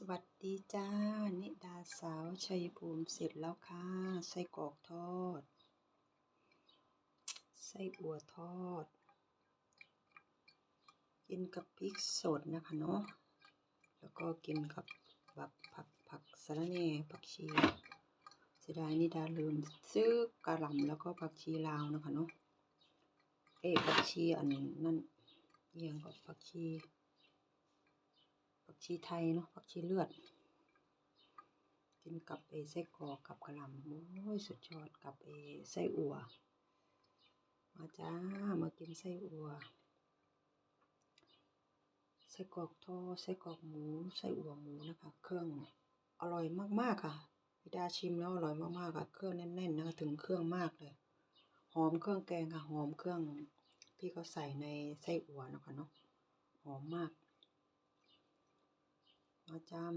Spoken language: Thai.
สวัสดีจ้า นิดาสาวชัยภูมิเสร็จแล้วค่ะไส้กรอกทอด ไส้อัวทอด กินกับพริกสดนะคะเนาะแล้วก็กินกับแบบผักผักสะระแหน่ผักชีเสียดายนิดาลืมซื้อกระหล่ำแล้วก็ผักชีลาวนะคะเนาะเอ๊ะผักชีอันนั่นเอียงกับผักชี ชีไทยเนาะผักชีเลือด กินกับไอ้ไส้กรอกกับกระหล่ำโอ้ยสุดยอดกับไอ้ไส้อัว มาจ้ามากินไส้อัวไส้กรอกทอดไส้กรอกหมูไส้อัวหมูนะคะ เครื่องอร่อยมากๆค่ะพี่ดาชิมแล้วอร่อยมากๆค่ะเครื่องแน่นๆนะคะถึงเครื่องมากเลยหอมเครื่องแกงค่ะหอมเครื่องที่เขาใส่ในไส้อัวนะคะเนาะหอมมาก ꯃꯆꯥ